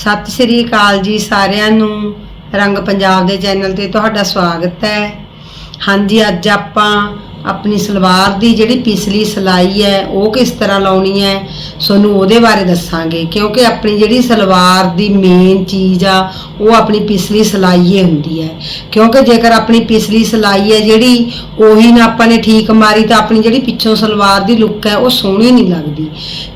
ਸਤਿ ਸ੍ਰੀ ਅਕਾਲ ਜੀ ਸਾਰਿਆਂ ਨੂੰ। ਰੰਗ ਪੰਜਾਬ ਦੇ ਚੈਨਲ ਤੇ ਤੁਹਾਡਾ ਸਵਾਗਤ ਹੈ। ਹਾਂਜੀ, ਅੱਜ ਆਪਾਂ ਆਪਣੀ ਸਲਵਾਰ ਦੀ ਜਿਹੜੀ ਪਿਛਲੀ ਸਿਲਾਈ ਹੈ, ਉਹ ਕਿਸ ਤਰ੍ਹਾਂ ਲਾਉਣੀ ਹੈ, ਤੁਹਾਨੂੰ ਉਹਦੇ ਬਾਰੇ ਦੱਸਾਂਗੇ। ਕਿਉਂਕਿ ਆਪਣੀ ਜਿਹੜੀ ਸਲਵਾਰ ਦੀ ਮੇਨ ਚੀਜ਼ ਆ, ਉਹ ਆਪਣੀ ਪਿਛਲੀ ਸਿਲਾਈ ਹੀ ਹੁੰਦੀ ਹੈ। ਕਿਉਂਕਿ ਜੇਕਰ ਆਪਣੀ ਪਿਛਲੀ ਸਿਲਾਈ ਹੈ ਜਿਹੜੀ, ਉਹੀ ਨਾ ਆਪਾਂ ਨੇ ਠੀਕ ਮਾਰੀ ਤਾਂ ਆਪਣੀ ਜਿਹੜੀ ਪਿੱਛੋਂ ਸਲਵਾਰ ਦੀ ਲੁੱਕ ਹੈ, ਉਹ ਸੋਹਣੀ ਨਹੀਂ ਲੱਗਦੀ।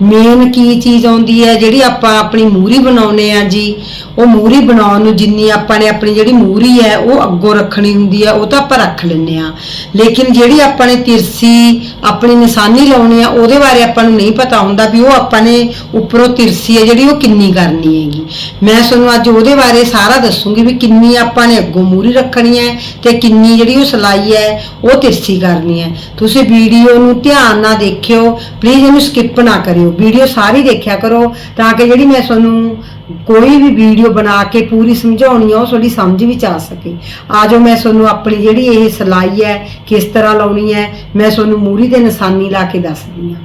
ਮੇਨ ਕੀ ਚੀਜ਼ ਆਉਂਦੀ ਹੈ, ਜਿਹੜੀ ਆਪਾਂ ਆਪਣੀ ਮੂਰੀ ਬਣਾਉਨੇ ਆ ਜੀ, ਉਹ ਮੂਰੀ ਬਣਾਉਣ ਨੂੰ ਜਿੰਨੀ ਆਪਾਂ ਨੇ ਆਪਣੀ ਜਿਹੜੀ ਮੂਰੀ ਹੈ, ਉਹ ਅੱਗੋਂ ਰੱਖਣੀ ਹੁੰਦੀ ਹੈ, ਉਹ ਤਾਂ ਆਪਾਂ ਰੱਖ ਲੈਂਦੇ ਆ ਲੇਕਿਨ ਜਿਹੜੀ ਆਪਾਂ ਨੇ ਤਿਰਸੀ ਆਪਣੀ ਨਿਸ਼ਾਨੀ ਲਾਉਣੀ ਆ, ਉਹਦੇ ਬਾਰੇ ਆਪਾਂ ਨੂੰ ਨਹੀਂ ਪਤਾ ਹੁੰਦਾ ਵੀ ਉਹ ਆਪਾਂ ਨੇ ਉੱਪਰੋਂ ਤਿਰਸੀ ਹੈ ਜਿਹੜੀ ਉਹ ਕਿੰਨੀ ਕਰਨੀ ਹੈਗੀ। ਮੈਂ ਤੁਹਾਨੂੰ ਅੱਜ ਉਹਦੇ ਬਾਰੇ ਸਾਰਾ ਦੱਸੂਗੀ ਵੀ ਕਿੰਨੀ ਆਪਾਂ ਨੇ ਅੱਗੋਂ ਮੂਰੀ ਰੱਖਣੀ ਹੈ ਤੇ ਕਿੰਨੀ ਜਿਹੜੀ ਉਹ ਸਿਲਾਈ ਹੈ, ਉਹ ਤਿਰਸੀ ਕਰਨੀ ਹੈ। ਤੁਸੀਂ ਵੀਡੀਓ ਨੂੰ ਧਿਆਨ ਨਾਲ ਦੇਖਿਓ ਪਲੀਜ਼ ਇਹਨੂੰ ਸਕਿਪ ਨਾ ਕਰਿਓ। ਵੀਡੀਓ ਸਾਰੀ ਦੇਖਿਆ ਕਰੋ, ਤਾਂ ਕਿ ਜਿਹੜੀ ਮੈਂ ਤੁਹਾਨੂੰ ਕੋਈ ਵੀ ਵੀਡੀਓ ਬਣਾ ਕੇ ਪੂਰੀ ਸਮਝਾਉਣੀ ਆ, ਉਹ ਤੁਹਾਡੀ ਸਮਝ ਵਿੱਚ ਆ ਸਕੇ। ਆਜੋ ਮੈਂ ਤੁਹਾਨੂੰ ਆਪਣੀ ਜਿਹੜੀ ਇਹ ਸਿਲਾਈ ਹੈ, ਕਿਸ ਤਰ੍ਹਾਂ ਲਾਉਣੀ ਹੈ, ਮੈਂ ਤੁਹਾਨੂੰ ਮੂਰੀ ਦੇ ਨਿਸ਼ਾਨੀ ਲਾ ਕੇ ਦੱਸਦੀ ਹਾਂ।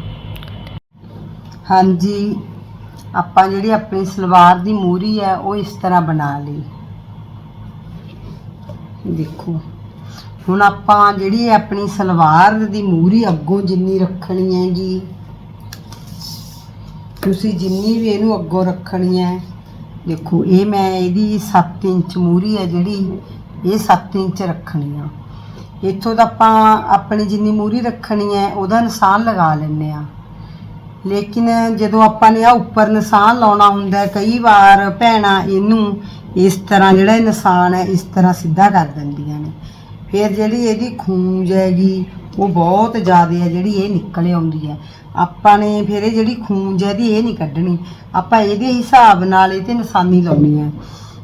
ਹਾਂਜੀ, ਆਪਾਂ ਜਿਹੜੀ ਆਪਣੀ ਸਲਵਾਰ ਦੀ ਮੂਰੀ ਹੈ, ਉਹ ਇਸ ਤਰ੍ਹਾਂ ਬਣਾ ਲਈ। ਦੇਖੋ, ਹੁਣ ਆਪਾਂ ਜਿਹੜੀ ਆਪਣੀ ਸਲਵਾਰ ਦੀ ਮੂਰੀ ਅੱਗੋਂ ਜਿੰਨੀ ਰੱਖਣੀ ਹੈਗੀ ਤੁਸੀਂ ਜਿੰਨੀ ਵੀ ਇਹਨੂੰ ਅੱਗੋਂ ਰੱਖਣੀ ਹੈ, ਦੇਖੋ, ਇਹ ਮੈਂ ਇਹਦੀ 7 ਇੰਚ ਮੂਰੀ ਹੈ ਜਿਹੜੀ, ਇਹ 7 ਇੰਚ ਰੱਖਣੀ ਆ। ਇੱਥੋਂ ਦਾ ਆਪਾਂ ਆਪਣੀ ਜਿੰਨੀ ਮੂਰੀ ਰੱਖਣੀ ਹੈ, ਉਹਦਾ ਨਿਸ਼ਾਨ ਲਗਾ ਲੈਂਦੇ ਆ ਲੇਕਿਨ ਜਦੋਂ ਆਪਾਂ ਨੇ ਆ ਉੱਪਰ ਨਿਸ਼ਾਨ ਲਾਉਣਾ ਹੁੰਦਾ, ਕਈ ਵਾਰ ਭੈਣਾਂ ਇਹਨੂੰ ਇਸ ਤਰ੍ਹਾਂ ਜਿਹੜਾ ਇਹ ਨਿਸ਼ਾਨ ਹੈ, ਇਸ ਤਰ੍ਹਾਂ ਸਿੱਧਾ ਕਰ ਦਿੰਦੀਆਂ ਨੇ। ਫਿਰ ਜਿਹੜੀ ਇਹਦੀ ਖੂੰਜ ਹੈਗੀ, ਉਹ ਬਹੁਤ ਜ਼ਿਆਦਾ ਹੈ ਜਿਹੜੀ ਇਹ ਨਿਕਲ ਆਉਂਦੀ ਹੈ। ਆਪਾਂ ਨੇ ਫਿਰ ਇਹ ਜਿਹੜੀ ਖੂੰਜ ਹੈ ਦੀ ਇਹ ਨਹੀਂ ਕੱਢਣੀ। ਆਪਾਂ ਇਹਦੇ ਹਿਸਾਬ ਨਾਲ ਇਹ ਤੇ ਨਿਸ਼ਾਨੀ ਲਾਉਣੀ ਹੈ।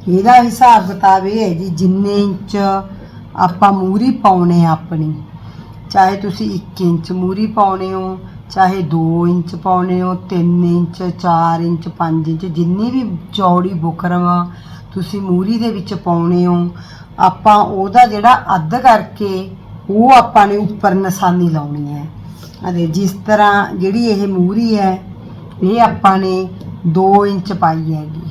ਇਹਦਾ ਹਿਸਾਬ ਕਿਤਾਬ ਇਹ ਹੈ ਜੀ, ਜਿੰਨੇ ਇੰਚ ਆਪਾਂ ਮੂਰੀ ਪਾਉਣੇ ਆ ਆਪਣੀ। ਚਾਹੇ ਤੁਸੀਂ 1 ਇੰਚ ਮੂਰੀ ਪਾਉਣੇ ਹੋ, ਚਾਹੇ 2 ਇੰਚ ਪਾਉਣੇ ਹੋ 3 ਇੰਚ 4 ਇੰਚ 5 ਇੰਚ, ਜਿੰਨੀ ਵੀ ਚੌੜੀ ਬੁਕਰਮ ਤੁਸੀਂ ਮੂਰੀ ਦੇ ਵਿੱਚ ਪਾਉਣੇ ਹੋ, ਆਪਾਂ ਉਹਦਾ ਜਿਹੜਾ ਅੱਧ ਕਰਕੇ ਉਹ ਆਪਾਂ ਨੇ ਉੱਪਰ ਨਿਸ਼ਾਨੀ ਲਾਉਣੀ ਹੈ। ਅਤੇ ਜਿਸ ਤਰ੍ਹਾਂ ਜਿਹੜੀ ਇਹ ਮੂਰੀ ਹੈ, ਇਹ ਆਪਾਂ ਨੇ 2 ਇੰਚ ਪਾਈ ਹੈਗੀ।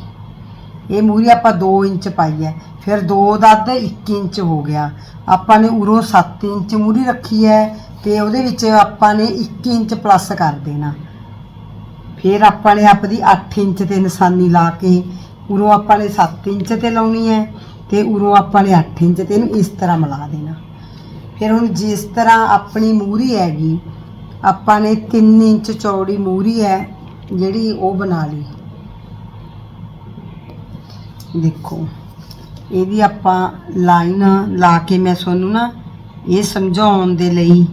ਇਹ ਮੂਰੀ ਆਪਾਂ 2 ਇੰਚ ਪਾਈ ਹੈ। ਫਿਰ 2 ਦਾ ਅੱਧ 1 ਇੰਚ ਹੋ ਗਿਆ। ਆਪਾਂ ਨੇ ਉਰੋਂ 7 ਇੰਚ ਮੂਰੀ ਰੱਖੀ ਹੈ ਤੇ ਉਹਦੇ ਵਿੱਚ ਆਪਾਂ ਨੇ 1 ਇੰਚ ਪਲੱਸ ਕਰ ਦੇਣਾ। ਫਿਰ ਆਪਾਂ ਨੇ ਆਪਦੀ 8 ਇੰਚ ਤੇ ਨਿਸ਼ਾਨੀ ਲਾ ਕੇ ਉਰੋਂ ਆਪਾਂ ਨੇ 7 ਇੰਚ ਤੇ ਲਾਉਣੀ ਹੈ ਤੇ ਉਰੋਂ ਆਪਾਂ ਨੇ 8 ਇੰਚ ਤੇ ਇਹਨੂੰ ਇਸ ਤਰ੍ਹਾਂ ਮਿਲਾ ਦੇਣਾ। ਫਿਰ ਹੁਣ ਜਿਸ ਤਰ੍ਹਾਂ ਆਪਣੀ ਮੂਰੀ ਹੈਗੀ ਆਪਾਂ ਨੇ 3 ਇੰਚ ਚੌੜੀ ਮੂਰੀ ਹੈ, ਜਿਹੜੀ ਉਹ ਬਣਾ ਲਈ। ਦੇਖੋ, ਇਹਦੀ ਆਪਾਂ ਲਾਈਨ ਲਾ ਕੇ ਮੈਂ ਤੁਹਾਨੂੰ ਨਾ ਇਹ ਸਮਝਾਉਣ ਦੇ ਲਈ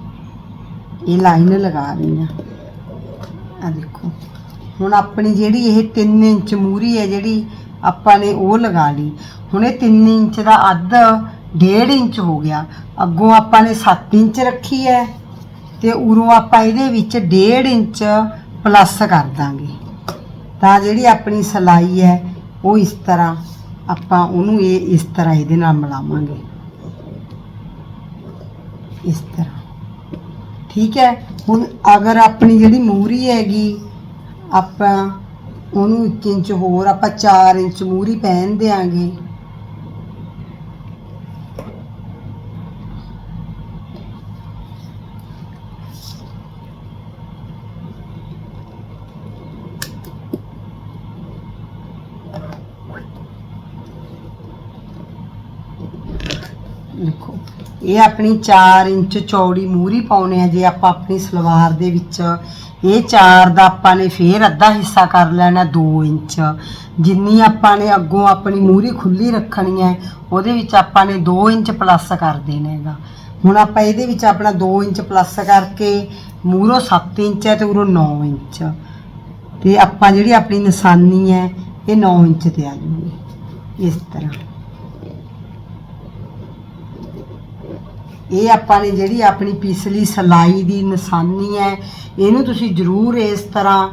ਇਹ ਲਾਈਨ ਲਗਾ ਰਹੀ ਹਾਂ। ਆ ਦੇਖੋ, ਹੁਣ ਆਪਣੀ ਜਿਹੜੀ ਇਹ 3 ਇੰਚ ਮੂਰੀ ਹੈ, ਜਿਹੜੀ ਆਪਾਂ ਨੇ ਉਹ ਲਗਾ ਲਈ। ਹੁਣ ਇਹ 3 ਇੰਚ ਦਾ ਅੱਧ 1.5 ਇੰਚ ਹੋ ਗਿਆ। ਅੱਗੋਂ ਆਪਾਂ ਨੇ 7 ਇੰਚ ਰੱਖੀ ਹੈ। ਤੇ ਉਰੋਂ ਆਪਾਂ ਇਹਦੇ ਵਿੱਚ 1.5 ਇੰਚ ਪਲੱਸ ਕਰ ਦਾਂਗੇ। ਤਾਂ ਜਿਹੜੀ ਆਪਣੀ ਸਲਾਈ ਹੈ, ਉਹ ਇਸ ਤਰ੍ਹਾਂ ਆਪਾਂ ਉਹਨੂੰ ਇਹ ਇਸ ਤਰ੍ਹਾਂ ਇਹਦੇ ਨਾਲ ਮਿਲਾਵਾਂਗੇ। ਇਸ ਤਰ੍ਹਾਂ। ਠੀਕ ਹੈ? ਹੁਣ ਅਗਰ ਆਪਣੀ ਜਿਹੜੀ ਮੂਰੀ ਹੈਗੀ, ਆਪਾਂ ਉਹਨੂੰ 1 ਇੰਚ ਹੋਰ, ਆਪਾਂ 4 ਇੰਚ ਮੂਰੀ ਪਹਿਨ ਦਿਆਂਗੇ। ਦੇਖੋ। ਇਹ ਆਪਣੀ 4 ਇੰਚ ਚੌੜੀ ਮੂਰੀ ਪਾਉਣੇ ਆ ਜੇ ਆਪਾਂ ਆਪਣੀ ਸਲਵਾਰ ਦੇ ਵਿੱਚ। ਇਹ 4 ਦਾ ਆਪਾਂ ਨੇ ਫੇਰ ਅੱਧਾ ਹਿੱਸਾ ਕਰ ਲੈਣਾ 2 ਇੰਚ। ਜਿੰਨੀ ਆਪਾਂ ਨੇ ਅੱਗੋਂ ਆਪਣੀ ਮੂਰੀ ਖੁੱਲੀ ਰੱਖਣੀ ਹੈ, ਉਹਦੇ ਵਿੱਚ ਆਪਾਂ ਨੇ 2 ਇੰਚ ਪਲੱਸ ਕਰ ਦੇਣਾ ਹੈਗਾ। ਹੁਣ ਆਪਾਂ ਇਹਦੇ ਵਿੱਚ ਆਪਣਾ 2 ਇੰਚ ਪਲੱਸ ਕਰਕੇ ਮੂਰੋਂ 7 ਇੰਚ ਹੈ ਤੇ ਉਰੋਂ 9 ਇੰਚ। ਤੇ ਆਪਾਂ ਜਿਹੜੀ ਆਪਣੀ ਨਿਸ਼ਾਨੀ ਹੈ, ਇਹ 9 ਇੰਚ ਤੇ ਆ ਜੂਗੀ। ਇਸ ਤਰ੍ਹਾਂ। ਇਹ ਆਪਾਂ ਨੇ ਜਿਹੜੀ ਆਪਣੀ ਪਿਛਲੀ ਸਲਾਈ ਦੀ ਨਿਸ਼ਾਨੀ ਹੈ, ਇਹਨੂੰ ਤੁਸੀਂ ਜ਼ਰੂਰ ਇਸ ਤਰ੍ਹਾਂ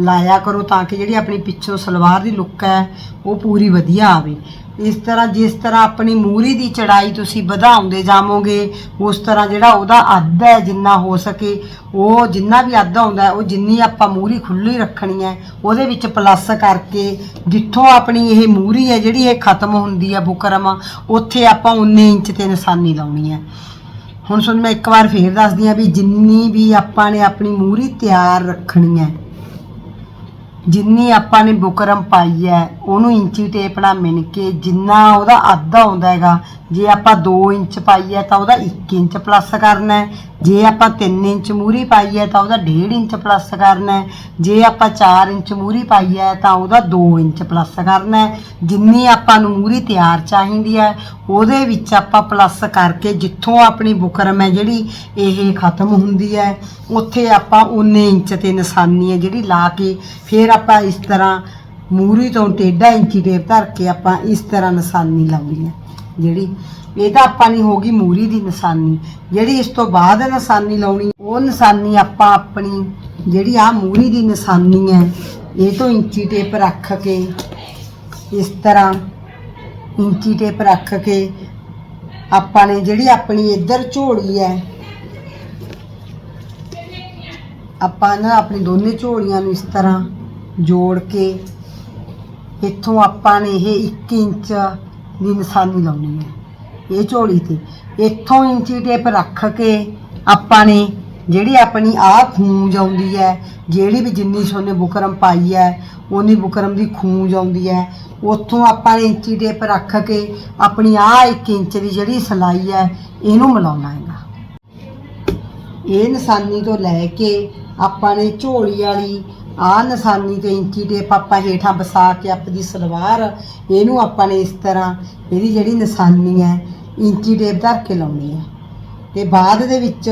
ਲਾਇਆ ਕਰੋ ਤਾਂ ਕਿ ਜਿਹੜੀ ਆਪਣੀ ਪਿੱਛੋਂ ਸਲਵਾਰ ਦੀ ਲੁੱਕ ਹੈ, ਉਹ ਪੂਰੀ ਵਧੀਆ ਆਵੇ। ਇਸ ਤਰ੍ਹਾਂ ਜਿਸ ਤਰ੍ਹਾਂ ਆਪਣੀ ਮੂਰੀ ਦੀ ਚੜਾਈ ਤੁਸੀਂ ਵਧਾਉਂਦੇ ਜਾਵੋਗੇ, ਉਸ ਤਰ੍ਹਾਂ ਜਿਹੜਾ ਉਹਦਾ ਅੱਧ ਹੈ ਜਿੰਨਾ ਹੋ ਸਕੇ, ਉਹ ਜਿੰਨਾ ਵੀ ਅੱਧ ਆਉਂਦਾ, ਉਹ ਜਿੰਨੀ ਆਪਾਂ ਮੂਰੀ ਖੁੱਲੀ ਰੱਖਣੀ ਹੈ, ਉਹਦੇ ਵਿੱਚ ਪਲੱਸ ਕਰਕੇ ਜਿੱਥੋਂ ਆਪਣੀ ਇਹ ਮੂਰੀ ਹੈ ਜਿਹੜੀ ਇਹ ਖਤਮ ਹੁੰਦੀ ਹੈ ਬੁਕਰਮ, ਉੱਥੇ ਆਪਾਂ 19 ਇੰਚ ਤੇ ਨਿਸ਼ਾਨੀ ਲਾਉਣੀ ਹੈ। ਹੁਣ ਤੁਹਾਨੂੰ ਮੈਂ ਇੱਕ ਵਾਰ ਫੇਰ ਦੱਸਦੀ ਆ ਵੀ ਜਿੰਨੀ ਵੀ ਆਪਾਂ ਨੇ ਆਪਣੀ ਮੂਹਰੀ ਤਿਆਰ ਰੱਖਣੀ ਹੈ, ਜਿੰਨੀ ਆਪਾਂ ਨੇ ਬੁਕਰਮ ਪਾਈ ਹੈ, ਉਹਨੂੰ ਇੰਚੀ ਟੇਪ ਨਾਲ ਮਿਣ ਕੇ ਜਿੰਨਾ ਉਹਦਾ ਅੱਧਾ ਆਉਂਦਾ ਹੈਗਾ, ਜੇ ਆਪਾਂ 2 ਇੰਚ ਪਾਈ ਹੈ ਤਾਂ ਉਹਦਾ 1 ਇੰਚ ਪਲੱਸ ਕਰਨਾ ਹੈ ਜੇ ਆਪਾਂ 3 ਇੰਚ ਮੂਰੀ ਪਾਈ ਹੈ ਤਾਂ ਉਹਦਾ 1.5 ਇੰਚ ਪਲੱਸ ਕਰਨਾ ਹੈ। ਜੇ ਆਪਾਂ 4 ਇੰਚ ਮੂਰੀ ਪਾਈ ਹੈ ਤਾਂ ਉਹਦਾ 2 ਇੰਚ ਪਲੱਸ ਕਰਨਾ ਹੈ। ਜਿੰਨੀ ਆਪਾਂ ਨੂੰ ਮੂਰੀ ਤਿਆਰ ਚਾਹੀਦੀ ਹੈ, ਉਹਦੇ ਵਿੱਚ ਆਪਾਂ ਪਲੱਸ ਕਰਕੇ ਜਿੱਥੋਂ ਆਪਣੀ ਬੁਕਰਮ ਹੈ ਜਿਹੜੀ ਇਹ ਖਤਮ ਹੁੰਦੀ ਹੈ, ਉੱਥੇ ਆਪਾਂ 19 ਇੰਚ ਤੇ ਨਿਸ਼ਾਨੀ ਹੈ ਜਿਹੜੀ ਲਾ ਕੇ ਫਿਰ ਆਪਾਂ ਇਸ ਤਰ੍ਹਾਂ ਮੂਰੀ ਤੋਂ ਟੇਢਾ ਇੰਚੀ ਟੇਪ ਧਰ ਕੇ ਆਪਾਂ ਇਸ ਤਰ੍ਹਾਂ ਨਿਸ਼ਾਨੀ ਲਾਉਣੀ ਹੈ। ਜਿਹੜੀ, ਇਹ ਤਾਂ ਆਪਾਂ ਨਹੀਂ ਹੋਗੀ ਮੂਰੀ ਦੀ ਨਿਸ਼ਾਨੀ। ਜਿਹੜੀ ਇਸ ਤੋਂ ਬਾਅਦ ਨਿਸ਼ਾਨੀ ਲਾਉਣੀ, ਉਹ ਨਿਸ਼ਾਨੀ ਆਪਾਂ ਆਪਣੀ ਜਿਹੜੀ ਆ ਮੂਰੀ ਦੀ ਨਿਸ਼ਾਨੀ ਹੈ, ਇਹ ਤੋਂ ਇੰਚੀ ਟੇਪ ਰੱਖ ਕੇ, ਇਸ ਤਰ੍ਹਾਂ ਇੰਚੀ ਟੇਪ ਰੱਖ ਕੇ ਆਪਾਂ ਨੇ ਜਿਹੜੀ ਆਪਣੀ ਇੱਧਰ ਝੋਲੀ ਹੈ, ਆਪਾਂ ਨਾ ਆਪਣੀ ਦੋਨੇ ਝੋਲੀਆਂ ਨੂੰ ਇਸ ਤਰ੍ਹਾਂ ਜੋੜ ਕੇ, ਇੱਥੋਂ ਆਪਾਂ ਨੇ ਇਹ 1 ਇੰਚ ਦੀ ਨਿਸ਼ਾਨੀ ਲਾਉਣੀ ਹੈ। ਇਹ ਝੋਲੀ ਤੇ ਇੱਥੋਂ ਇੰਚੀ ਟੇਪ ਰੱਖ ਕੇ ਆਪਾਂ ਨੇ ਜਿਹੜੀ ਆਪਣੀ ਆਹ ਖੂੰਜ ਆਉਂਦੀ ਹੈ, ਜਿਹੜੀ ਵੀ ਜਿੰਨੀ ਸੋਨੇ ਬੁਕਰਮ ਪਾਈ ਹੈ ਉਨੀ ਬੁਕਰਮ ਦੀ ਖੂੰਜ ਆਉਂਦੀ ਹੈ। ਉੱਥੋਂ ਆਪਾਂ ਨੇ ਇੰਚੀ ਟੇਪ ਰੱਖ ਕੇ ਆਪਣੀ ਆਹ 1 ਇੰਚ ਦੀ ਜਿਹੜੀ ਸਲਾਈ ਹੈ, ਇਹਨੂੰ ਮਿਲਾਉਣਾ ਹੈਗਾ। ਇਹ ਨਿਸ਼ਾਨੀ ਤੋਂ ਲੈ ਕੇ ਆਪਾਂ ਨੇ ਝੋਲੀ ਵਾਲੀ ਆਹ ਨਿਸ਼ਾਨੀ ਤੇ ਇੰਚੀ ਟੇਪ ਆਪਾਂ ਹੇਠਾਂ ਵਸਾ ਕੇ ਆਪਣੀ ਸਲਵਾਰ, ਇਹਨੂੰ ਆਪਾਂ ਨੇ ਇਸ ਤਰ੍ਹਾਂ ਇਹਦੀ ਜਿਹੜੀ ਨਿਸ਼ਾਨੀ ਹੈ, ਇੰਚੀ ਟੇਪ ਧਰ ਕੇ ਲਾਉਣੀ ਹੈ ਤੇ ਬਾਅਦ ਦੇ ਵਿੱਚ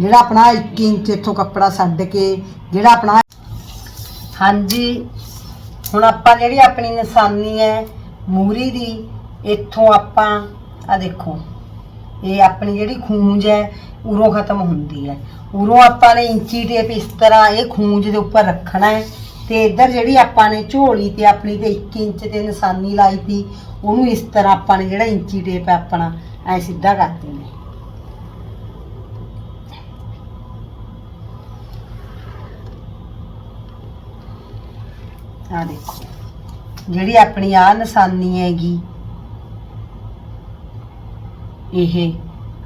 ਜਿਹੜਾ ਆਪਣਾ 1 ਇੰਚ ਇੱਥੋਂ ਕੱਪੜਾ ਛੱਡ ਕੇ, ਜਿਹੜਾ ਆਪਣਾ ਹਾਂਜੀ, ਹੁਣ ਆਪਾਂ ਜਿਹੜੀ ਆਪਣੀ ਨਿਸ਼ਾਨੀ ਹੈ ਮੂਰੀ ਦੀ, ਇੱਥੋਂ ਆਪਾਂ ਆ ਦੇਖੋ। ਇਹ ਆਪਣੀ ਜਿਹੜੀ ਖੂੰਜ ਹੈ, ਉਰੋਂ ਖਤਮ ਹੁੰਦੀ ਹੈ। ਉਰੋਂ ਆਪਾਂ ਨੇ ਇੰਚੀ ਟੇਪ ਇਸ ਤਰ੍ਹਾਂ ਇਹ ਖੂੰਜ ਦੇ ਉੱਪਰ ਰੱਖਣਾ ਹੈ ਤੇ ਇੱਧਰ ਜਿਹੜੀ ਆਪਾਂ ਨੇ ਝੋਲੀ ਤੇ ਆਪਣੀ ਤੇ 1 ਇੰਚ ਤੇ ਨਿਸ਼ਾਨੀ ਲਾਈ ਤੀ ਉਹਨੂੰ ਇਸ ਤਰ੍ਹਾਂ ਆਪਾਂ ਨੇ ਜਿਹੜਾ ਇੰਚੀ ਟੇਪ ਹੈ ਆਪਣਾ, ਐ ਸਿੱਧਾ ਕਰ ਦੇਣਾ ਆ ਦੇਖੋ, ਜਿਹੜੀ ਆਪਣੀ ਆ ਨਿਸ਼ਾਨੀ ਹੈਗੀ ਇਹ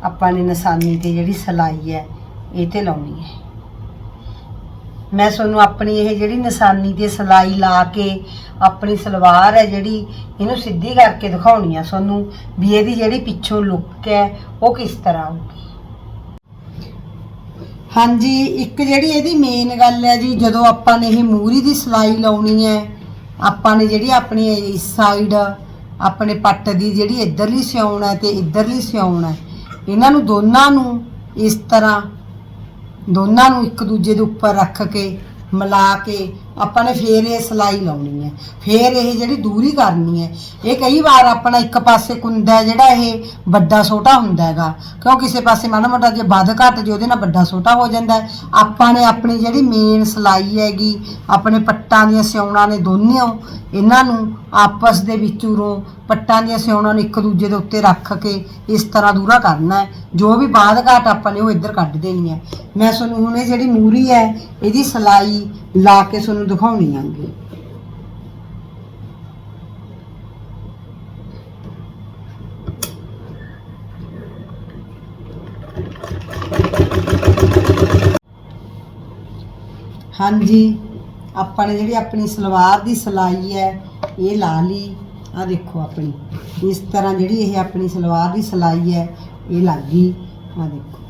ਆਪਾਂ ਨੇ ਨਿਸ਼ਾਨੀ ਤੇ ਜਿਹੜੀ ਸਲਾਈ ਹੈ, ਇਹ ਤੇ ਲਾਉਣੀ ਹੈ। ਮੈਂ ਤੁਹਾਨੂੰ ਆਪਣੀ ਇਹ ਜਿਹੜੀ ਨਿਸ਼ਾਨੀ ਤੇ ਸਲਾਈ ਲਾ ਕੇ ਆਪਣੀ ਸਲਵਾਰ ਹੈ ਜਿਹੜੀ, ਇਹਨੂੰ ਸਿੱਧੀ ਕਰਕੇ ਦਿਖਾਉਣੀ ਆ ਤੁਹਾਨੂੰ ਵੀ ਇਹਦੀ ਜਿਹੜੀ ਪਿੱਛੋਂ ਲੁੱਕ ਹੈ, ਉਹ ਕਿਸ ਤਰ੍ਹਾਂ ਆਊਗੀ ਹਾਂਜੀ, ਇੱਕ ਜਿਹੜੀ ਇਹਦੀ ਮੇਨ ਗੱਲ ਹੈ ਜੀ, ਜਦੋਂ ਆਪਾਂ ਨੇ ਇਹ ਮੂਰੀ ਦੀ ਸਲਾਈ ਲਾਉਣੀ ਹੈ, ਆਪਾਂ ਨੇ ਜਿਹੜੀ ਆਪਣੀ ਇਸ ਸਾਈਡ ਆਪਣੇ ਪੱਟ ਦੀ ਜਿਹੜੀ ਇੱਧਰਲੀ ਸਿਉਣ ਹੈ ਤੇ ਇੱਧਰਲੀ ਸਿਉਣ ਹੈ, ਇਹਨਾਂ ਨੂੰ ਦੋਨਾਂ ਨੂੰ ਇਸ ਤਰ੍ਹਾਂ, ਦੋਨਾਂ ਨੂੰ ਇੱਕ ਦੂਜੇ ਦੇ ਉੱਪਰ ਰੱਖ ਕੇ, ਮਿਲਾ ਕੇ ਆਪਾਂ ਨੇ ਫੇਰ ਇਹ ਸਲਾਈ ਲਾਉਣੀ ਹੈ, ਫੇਰ ਇਹ ਜਿਹੜੀ ਦੂਰੀ ਕਰਨੀ ਹੈ, ਇਹ ਕਈ ਵਾਰ ਆਪਣਾ ਇੱਕ ਪਾਸੇ ਕੁੰਦਾ ਹੈ ਜਿਹੜਾ ਇਹ ਵੱਡਾ ਛੋਟਾ ਹੁੰਦਾ ਹੈਗਾ, ਕਿਉਂ ਕਿਸੇ ਪਾਸੇ ਮਾੜਾ ਮੋਟਾ ਜੇ ਵੱਧ ਘੱਟ ਜੇ ਉਹਦੇ ਨਾਲ ਵੱਡਾ ਛੋਟਾ ਹੋ ਜਾਂਦਾ ਆਪਾਂ ਨੇ ਆਪਣੀ ਜਿਹੜੀ ਮੇਨ ਸਲਾਈ ਹੈਗੀ, ਆਪਣੇ ਪੱਟਾਂ ਦੀਆਂ ਸਿਉਣਾ ਨੇ ਦੋਨੋਂ, ਇਹਨਾਂ ਨੂੰ ਆਪਸ ਦੇ ਵਿੱਚ ਉਰੋਂ ਪੱਟਾਂ ਦੀਆਂ ਸਿਉਣਾ ਨੂੰ ਇੱਕ ਦੂਜੇ ਦੇ ਉੱਤੇ ਰੱਖ ਕੇ ਇਸ ਤਰ੍ਹਾਂ ਦੂਰਾ ਕਰਨਾ ਹੈ, ਜੋ ਵੀ ਬਾਅਦ ਘਾਟ ਆਪਾਂ ਨੇ ਉਹ ਇੱਧਰ ਕੱਢ ਦੇਣੀ ਹੈ। ਮੈਂ ਤੁਹਾਨੂੰ ਹੁਣ ਇਹ ਜਿਹੜੀ ਮੂਰੀ ਹੈ, ਇਹਦੀ ਸਲਾਈ ਲਾ ਕੇ ਤੁਹਾਨੂੰ ਦਿਖਾਉਣੀ ਆਂਗੀ ਹਾਂਜੀ, ਆਪਾਂ ਨੇ ਜਿਹੜੀ ਆਪਣੀ ਸਲਵਾਰ ਦੀ ਸਲਾਈ ਹੈ, ਇਹ ਲਾ ਲਈ। ਆ ਦੇਖੋ ਆਪਣੀ, ਇਸ ਤਰ੍ਹਾਂ ਜਿਹੜੀ ਇਹ ਆਪਣੀ ਸਲਵਾਰ ਦੀ ਸਲਾਈ ਹੈ, ਇਹ ਲੱਗ ਗਈ। ਆ ਦੇਖੋ।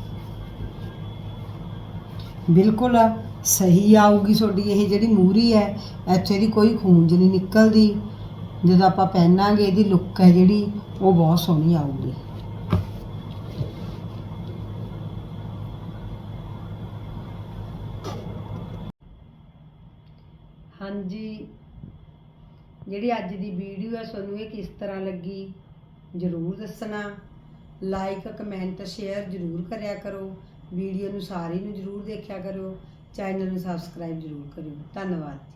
ਬਿਲਕੁਲ ਸਹੀ ਆਊਗੀ ਤੁਹਾਡੀ ਇਹ ਜਿਹੜੀ ਮੂਰੀ ਹੈ, ਇੱਥੇ ਦੀ ਕੋਈ ਖੂੰਜ ਨਹੀਂ ਨਿਕਲਦੀ। ਜਦੋਂ ਆਪਾਂ ਪਹਿਨਾਂਗੇ, ਇਹਦੀ ਲੁੱਕ ਹੈ ਜਿਹੜੀ, ਉਹ ਬਹੁਤ ਸੋਹਣੀ ਆਊਗੀ। ਹਾਂਜੀ, ਜਿਹੜੀ ਅੱਜ ਦੀ ਵੀਡੀਓ ਹੈ, ਤੁਹਾਨੂੰ ਇਹ ਕਿਸ ਤਰ੍ਹਾਂ ਲੱਗੀ, ਜਰੂਰ ਦੱਸਣਾ। ਲਾਈਕ ਕਮੈਂਟ ਸ਼ੇਅਰ ਜਰੂਰ ਕਰਿਆ ਕਰੋ। ਵੀਡੀਓ ਨੂੰ ਸਾਰੀ ਨੂੰ ਜਰੂਰ ਦੇਖਿਆ ਕਰੋ। ਚੈਨਲ ਨੂੰ ਸਬਸਕ੍ਰਾਈਬ ਜਰੂਰ ਕਰਿਓ। ਧੰਨਵਾਦ